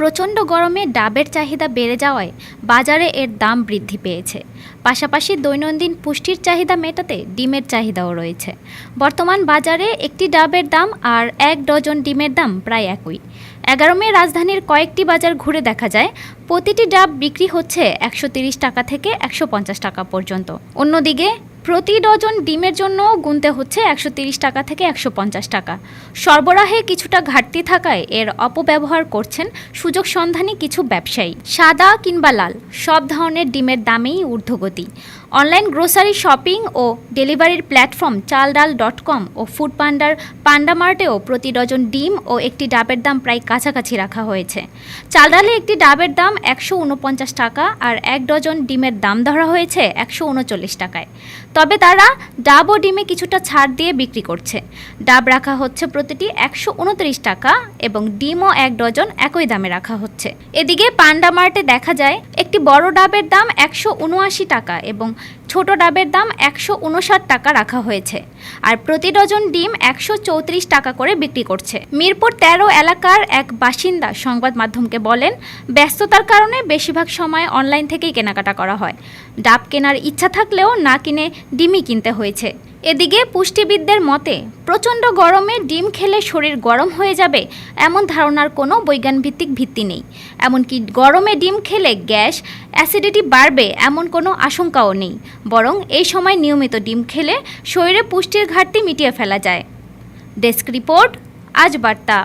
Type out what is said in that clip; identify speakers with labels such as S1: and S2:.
S1: প্রচণ্ড গরমে ডাবের চাহিদা বেড়ে যাওয়ায় বাজারে এর দাম বৃদ্ধি পেয়েছে। পাশাপাশি দৈনন্দিন পুষ্টির চাহিদা মেটাতে ডিমের চাহিদাও রয়েছে। বর্তমান বাজারে একটি ডাবের দাম আর এক ডজন ডিমের দাম প্রায় একই। এগারো মে রাজধানীর কয়েকটি বাজার ঘুরে দেখা যায়, প্রতিটি ডাব বিক্রি হচ্ছে একশো টাকা থেকে একশো পঞ্চাশ টাকা পর্যন্ত। অন্যদিকে প্রতি ডজন ডিমের জন্য গুনতে হচ্ছে একশো টাকা থেকে একশো পঞ্চাশ টাকা। সরবরাহে কিছুটা ঘাটতি থাকায় এর অপব্যবহার করছেন সুযোগ সন্ধানী কিছু ব্যবসায়ী। সাদা কিংবা লাল, সব ধরনের ডিমের দামেই ঊর্ধ্বগতি। অনলাইন গ্রোসারি শপিং ও ডেলিভারির platform Chaldal dot com ও ফুড পান্ডার পান্ডা মার্টেও প্রতি ডজন ডিম ও একটি ডাবের দাম প্রায় কাছাকাছি রাখা হয়েছে। চাল ডালে একটি ডাবের দাম একশো উনপঞ্চাশ টাকা আর এক ডজন ডিমের দাম ধরা হয়েছে একশো উনচল্লিশ টাকায়। তবে তারা ডাব ও ডিমে কিছুটা ছাড় দিয়ে বিক্রি করছে। ডাব রাখা হচ্ছে প্রতিটি একশো উনত্রিশ টাকা এবং ডিমও এক ডজন একই দামে রাখা হচ্ছে। এদিকে পান্ডা মার্টে দেখা যায়, একটি বড় ডাবের দাম একশো উনআশি টাকা এবং ছোট ডাবের দাম একশো উনষাট টাকা রাখা হয়েছে। আর প্রতি ডজন ডিম একশো চৌত্রিশ টাকা করে বিক্রি করছে। মিরপুর তেরো এলাকার এক বাসিন্দা সংবাদ মাধ্যমকে বলেন, ব্যস্ততার কারণে বেশিরভাগ সময় অনলাইন থেকেই কেনাকাটা করা হয়। ডাব কেনার ইচ্ছা থাকলেও না কিনে ডিমই কিনতে হয়েছে। এদিকে পুষ্টিবিদদের মতে, প্রচণ্ড গরমে ডিম খেলে শরীর গরম হয়ে যাবে এমন ধারণার কোনো বৈজ্ঞানভিত্তিক ভিত্তি নেই। এমনকি গরমে ডিম খেলে গ্যাস, অ্যাসিডিটি বাড়বে এমন কোনো আশঙ্কাও নেই। বরং এই সময় নিয়মিত ডিম খেলে শরীরে পুষ্টির ঘাটতি মিটিয়ে ফেলা যায়। ডেস্ক রিপোর্ট, আজ বার্তা।